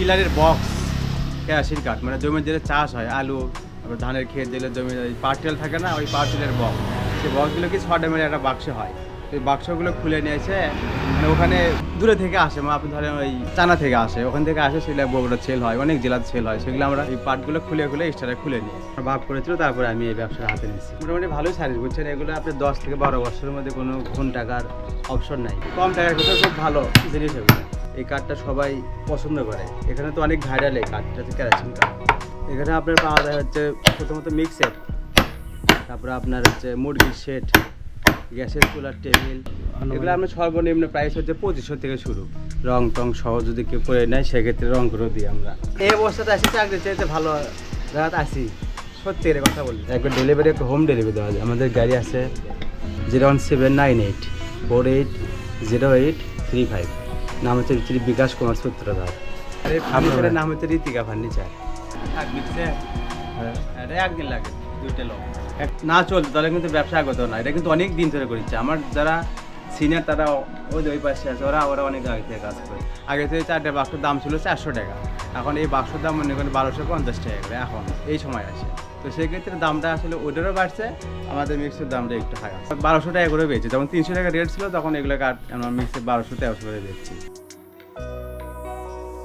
পিলারের box kerosene কাঠ মানে জমির যেটা চাষ হয়, আলু, তারপর ধানের ক্ষেত দিলে জমি পার্টেল থাকে না, ওই পার্টেলের বক্স সেই বক্সগুলো কি ছটা মেরে একটা বাক্স হয়। ওই বাক্সগুলো খুলে নিয়ে এসে মানে ওখানে দূরে থেকে আসে মানে আপনি ধরেন ওই চানা থেকে আসে, ওখান থেকে আসে, সেগুলো বগুড়া সেল হয়, অনেক জেলার সেল হয়, সেগুলো আমরা এই পার্টগুলো খুলে খুলে এক্সট্রা খুলে নিই। ভাগ করেছিল, তারপরে আমি এই ব্যবসা হাতে নিয়েছি। মোটামুটি ভালোই সার্ভিস বুঝছেন? এগুলো আপনি দশ থেকে বারো বছরের মধ্যে কোনো ঘুণ টাকার অপশন নাই। কম টাকার ভিতরে খুব ভালো জিনিস এগুলো। এই কাঠটা সবাই পছন্দ করে। এখানে তো অনেক ভাইরাল এই কাঠটা হচ্ছে ক্যারাচিন কাঠ এখানে আপনার পাওয়া যায় হচ্ছে প্রথমত মিক্সের তারপরে আপনার হচ্ছে মুরগির সেট গ্যাসের চুলার টেবিল এগুলো আপনার সর্বনিম্ন প্রাইস হচ্ছে পঁচিশশো থেকে শুরু। রং টং সহ যদি কেউ করে নেয় সেক্ষেত্রে রং করে দিই আমরা। এই অবস্থাতে আসি চাকরি চাইতে ভালো জায়গাতে আসি। সত্যি এর কথা বলি। একবার ডেলিভারি একটা হোম ডেলিভারি দেওয়া যায়। আমাদের গাড়ি আছে zero one seven nine eight four eight zero eight three five. নাম হচ্ছে শ্রী বিকাশ কুমার সূত্রধর। ফার্নিচারের নাম? হচ্ছে রীতিকা ফার্নিচার। এটা একদিন লাগে দুইটা লোক। এক- না চলতো তাহলে কিন্তু ব্যবসা আগত না। এটা কিন্তু অনেক দিন ধরে করেছে আমার যারা সিনিয়র তারা ওই ওই পাশে আছে ওরা ওরা অনেক আগে থেকে কাজ করে। আগে থেকে চারটে বাক্সের দাম ছিল চারশো টাকা। এখন এই বাক্সের দাম মনে করেন বারোশো পঞ্চাশ টাকা করে। এখন এই সময় আসে। তো সেক্ষেত্রে দামটা আসলে ওটারও বাড়ছে, আমাদের মিক্সের দামটা একটু হাই আছে। বারোশো টাকা করে পেয়েছে যখন তিনশো টাকা রেট ছিল, তখন এগুলো কাঠ আমরা মিক্সের বারোশো তেরোশো করে বেচছি